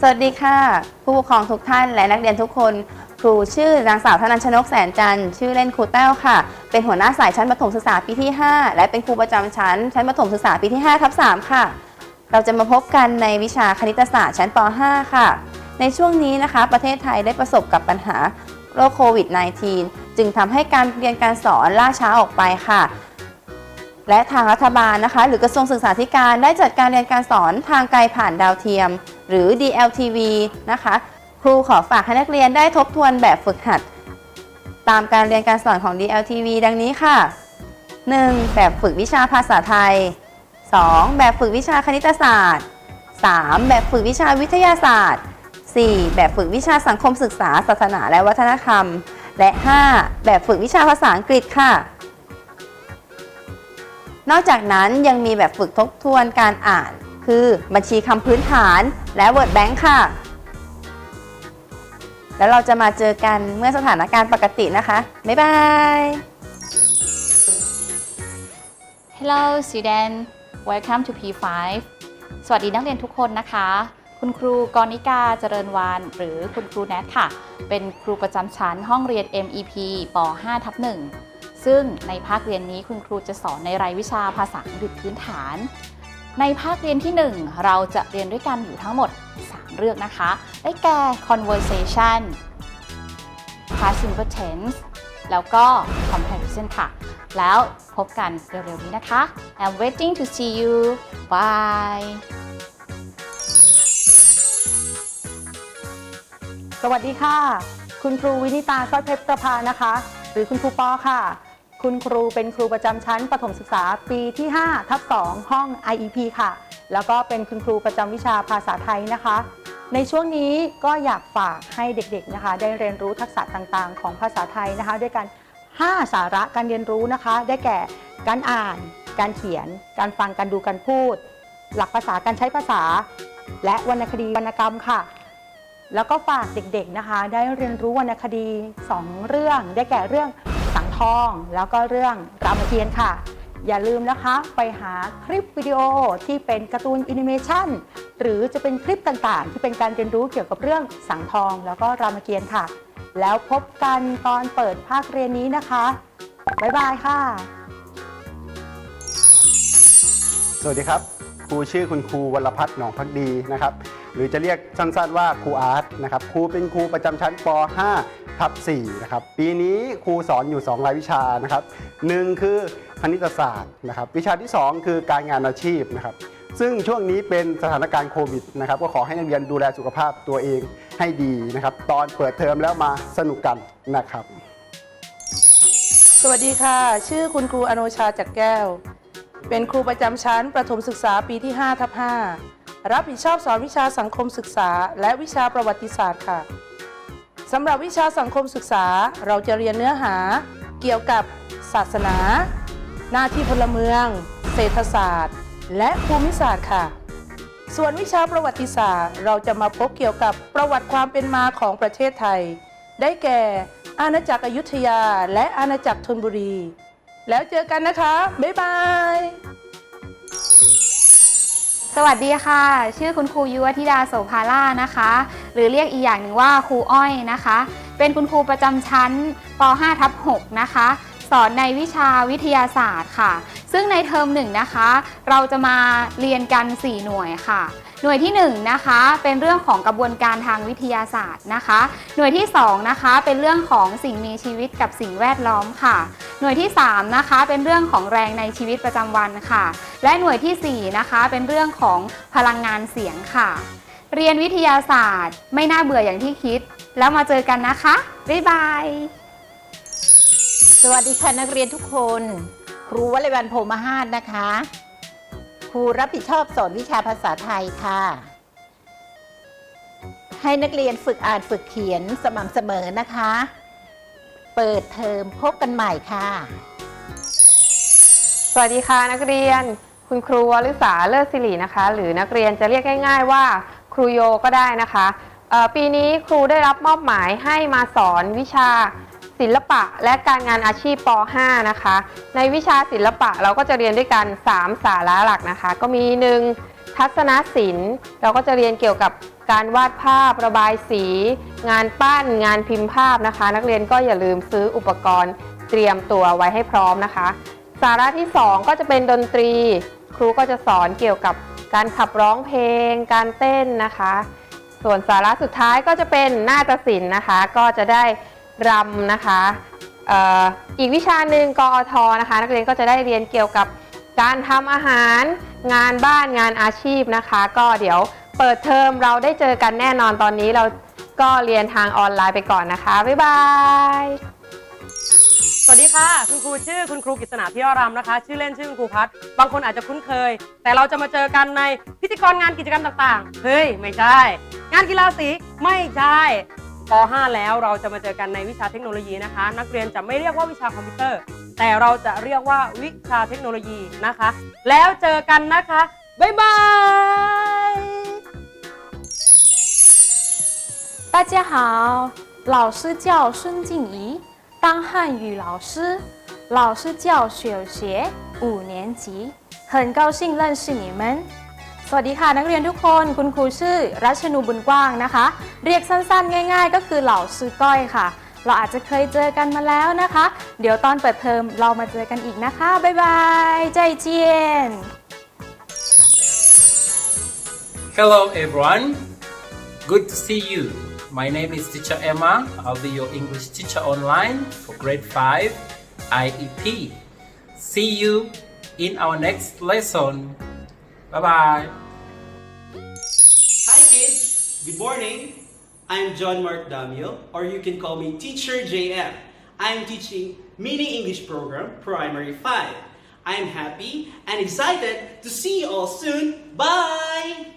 สวัสดีค่ะ ผู้ปกครองทุกท่านและนักเรียนทุกคน ครูชื่อนางสาวธนัญชนกแสนจันทร์ชื่อเล่นครูแต้วค่ะ เป็นหัวหน้าสายชั้นประถมศึกษาปีที่ 5 และเป็นครูประจำชั้น ชั้นประถมศึกษาปีที่5ทับ3ค่ะ เราจะมาพบกันในวิชาคณิตศาสตร์ชั้นป .5 ค่ะ ในช่วงนี้นะคะ ประเทศไทยได้ประสบกับปัญหาโรคโควิด -19 จึงทำให้การเรียนการสอนล่าช้าออกไปค่ะและทางรัฐบาลนะคะ หรือกระทรวงศึกษาธิการได้จัดการเรียนการสอนทางไกลผ่านดาวเทียม หรือ DLTV นะคะ ครูขอฝากให้นักเรียนได้ทบทวนแบบฝึกหัด ตามการเรียนการสอนของ DLTV ดังนี้ค่ะ 1. แบบฝึกวิชาภาษาไทย 2. แบบฝึกวิชาคณิตศาสตร์ 3. แบบฝึกวิชาวิทยาศาสตร์ 4. แบบฝึกวิชาสังคมศึกษา ศาสนาและวัฒนธรรม และ 5. แบบฝึกวิชาภาษาอังกฤษค่ะ นอกจากนั้นยังมีแบบฝึกทบทวนการอ่าน คือบัญชีคำพื้นฐานและ Word Bank ค่ะ แล้วเราจะมาเจอกันเมื่อสถานการณ์ปกตินะคะ บ๊ายบาย Hello student welcome to P5 สวัสดีนักเรียนทุกคนนะคะ คุณครูกรณิกาเจริญวานหรือคุณครูแนทค่ะ เป็นครูประจำชั้นห้องเรียน MEP ป .5 ทับ1ซึ่งในภาคเรียนนี้คุณครูจะสอนในรายวิชาภาษาอังกฤษพื้นฐาน ในภาคเรียนที่ 1 เราจะเรียนด้วยกันอยู่ทั้งหมด 3 เรื่องนะคะ ได้แก่ conversation past simple tense แล้วก็ comparison ค่ะ แล้วพบกันเร็วๆนี้นะคะ I'm waiting to see you bye สวัสดีค่ะ คุณครูวินิตาสร้อยเพชรประภานะคะ หรือคุณครูปอค่ะ คุณครูเป็นครูประจำชั้นประถมศึกษาปีที่5ทับ2ห้อง IEP ค่ะ แล้วก็เป็นคุณครูประจำวิชาภาษาไทยนะคะ ในช่วงนี้ก็อยากฝากให้เด็กๆนะคะ ได้เรียนรู้ทักษะต่างๆ ของภาษาไทยนะคะ ด้วยกัน 5 สาระการเรียนรู้นะคะ ได้แก่การอ่าน การเขียน การฟังการดูการพูด หลักภาษาการใช้ภาษา และวรรณคดีวรรณกรรมค่ะแล้วก็ฝากเด็กๆนะคะ ได้เรียนรู้วรรณคดี 2 เรื่อง ได้แก่เรื่อง สังทอง แล้วก็เรื่องรามเกียรติ์ค่ะ อย่าลืมนะคะไปหาคลิปวิดีโอที่เป็นการ์ตูนแอนิเมชันหรือจะเป็นคลิปต่างๆ ที่เป็นการเรียนรู้เกี่ยวกับเรื่องสังทอง แล้วก็รามเกียรติ์ค่ะ แล้วพบกันตอนเปิดภาคเรียนนี้นะคะ บ๊ายบายค่ะ สวัสดีครับ ครูชื่อคุณครูวรพัฒน์หนองพักดีนะครับ หรือจะเรียกสั้นๆว่าครูอาร์ตนะครับครูเป็นครูประจำชั้นป .5 ทับ4นะครับปีนี้ครูสอนอยู่ 2 รายวิชานะครับหนึ่งคือคณิตศาสตร์นะครับวิชาที่ 2 คือการงานอาชีพนะครับซึ่งช่วงนี้เป็นสถานการณ์โควิดนะครับก็ขอให้นักเรียนดูแลสุขภาพตัวเองให้ดีนะครับตอนเปิดเทอมแล้วมาสนุกกันนะครับ สวัสดีค่ะ ชื่อคุณครูอโนชาจักแก้ว เป็นครูประจำชั้นประถมศึกษาปีที่5ทับ5 รับผิดชอบสอนวิชาสังคมศึกษา และวิชาประวัติศาสตร์ค่ะสำหรับวิชาสังคมศึกษาเราจะเรียนเนื้อหา เกี่ยวกับศาสนา หน้าที่พลเมือง เศรษฐศาสตร์ และภูมิศาสตร์ค่ะ ส่วนวิชาประวัติศาสตร์ เราจะมาพบเกี่ยวกับประวัติความเป็นมาของประเทศไทย ได้แก่ อาณาจักรอยุธยา และอาณาจักรธนบุรี แล้วเจอกันนะคะ บ๊ายบาย สวัสดีค่ะ ชื่อคุณครูยุวธิดาโสภาล่านะคะ หรือเรียกอีกอย่างหนึ่งว่าครูอ้อยนะคะ เป็นคุณครูประจำชั้นป .5 ทับ6นะคะ สอนในวิชาวิทยาศาสตร์ค่ะ ซึ่งในเทอมหนึ่งนะคะ เราจะมาเรียนกัน 4 หน่วยค่ะ หน่วยที่1นะคะเป็นเรื่องของกระบวนการทางวิทยาศาสตร์นะคะ หน่วยที่2นะคะเป็นเรื่องของสิ่งมีชีวิตกับสิ่งแวดล้อมค่ะ หน่วยที่3นะคะเป็นเรื่องของแรงในชีวิตประจำวันค่ะ และหน่วยทีสี่4นะคะเป็นเรื่องของพลังงานเสียงค่ะ เรียนวิทยาศาสตร์ ไม่น่าเบื่ออย่างที่คิด แล้วมาเจอกันนะคะบ๊ายบายสวัสดีค่ะนักเรียนทุกคน ครูวัลยวันโพมหาดนะคะ รูรับผิดชอบสอนวิชาภาษาไทยค่ะ ให้นักเรียนฝึกอ่านฝึกเขียนสม่ำเสมอนะคะ เปิดเทอมพบกันใหม่ค่ะ สวัสดีค่ะนักเรียน คุณครูวลิสาเลิศสิรินะคะ หรือนักเรียนจะเรียกง่าย ๆ ว่าครูโยก็ได้นะคะ ปีนี้ครูได้รับมอบหมายให้มาสอนวิชา ศิลปะและการงานอาชีพป .5 นะคะ ในวิชาศิลปะเราก็จะเรียนด้วยกัน 3 สาระหลักนะคะ ก็มี 1. ทัศนศิลป์ เราก็จะเรียนเกี่ยวกับการวาดภาพ ระบายสี งานปั้น งานพิมพ์ภาพนะคะ นักเรียนก็อย่าลืมซื้ออุปกรณ์เตรียมตัวไว้ให้พร้อมนะคะ สาระที่ 2 ก็จะเป็นดนตรี ครูก็จะสอนเกี่ยวกับการขับร้องเพลง การเต้นนะคะ ส่วนสาระสุดท้ายก็จะเป็นนาฏศิลป์นะคะ ก็จะได้ รำนะคะอีกวิชาหนึ่งกอทนะคะ นักเรียนก็จะได้เรียนเกี่ยวกับการทำอาหาร งานบ้านงานอาชีพนะคะ ก็เดี๋ยวเปิดเทอมเราได้เจอกันแน่นอนตอนนี้เราก็เรียนทางออนไลน์ไปก่อนนะคะ บ๊ายบาย สวัสดีค่ะ คุณครูชื่อคุณครูกฤษณาพิยรำนะคะ ชื่อเล่นชื่อคุณครูพัฒบางคนอาจจะคุ้นเคย แต่เราจะมาเจอกันในพิธีกรงานกิจกรรมต่างๆ เฮ้ย ไม่ใช่ งานกีฬาสีไม่ใช่ ป .5 แล้วเราจะมาเจอกันในวิชาเทคโนโลยีนะคะ นักเรียนจะไม่เรียกว่าวิชาคอมพิวเตอร์ แต่เราจะเรียกว่าวิชาเทคโนโลยีนะคะ แล้วเจอกันนะคะบ๊ายบาย 大家好，老师叫孙静怡，当汉语老师，老师叫小学五年级，很高兴认识你们。 สวัสดีค่ะนักเรียนทุกคนคุณครูชื่อ รัชนูบุญกว้างนะคะ เรียกสั้นๆ ง่าย ๆ ก็คือเหล่าซื้อก้อยค่ะ เราอาจจะเคยเจอกันมาแล้วนะคะ เดี๋ยวตอนเปิดเทอมเรามาเจอกันอีกนะคะ บ๊ายบาย ใจเจียน Hello everyone. Good to see you. My name is Teacher Emma. I'll be your English teacher online for grade 5 IEP. See you in our next lesson. Bye bye. Hi kids, good morning. I'm John Mark Damiel, or you can call me Teacher JM. I'm teaching Mini English Program Primary 5. I'm happy and excited to see you all soon. Bye!